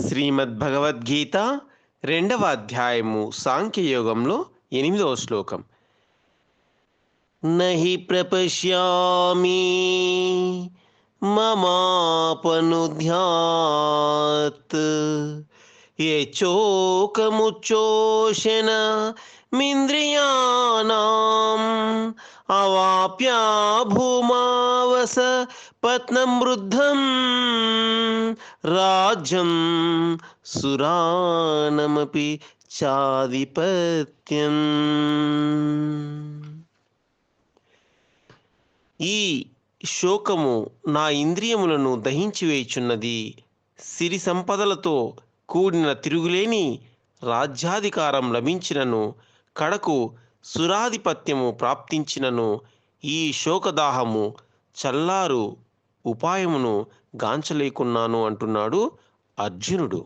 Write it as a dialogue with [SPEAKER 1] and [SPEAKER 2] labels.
[SPEAKER 1] శ్రీమద్భగవద్గీత రెండవ అధ్యాయము సాంఖ్యయోగంలో ఎనిమిదవ శ్లోకం. నహి ప్రపశ్యామి మమాపనుధ్యాత్ యచోకముచ్చోషణ మింద్రియాణం అవాప్యా భూమావస పత్నం వృద్ధం రాజ్యం సురానమపి చాధిపత్యం. ఈ శోకము నా ఇంద్రియములను దహించి వేయుచున్నది సిరి సంపదలతో కూడిన తిరుగులేని రాజ్యాధికారం లభించినను కడకు సురాధిపత్యము ప్రాప్తించినను ఈ శోకదాహము చల్లారు ఉపాయమును గాంచలేకున్నాను అంటున్నాడు అర్జునుడు.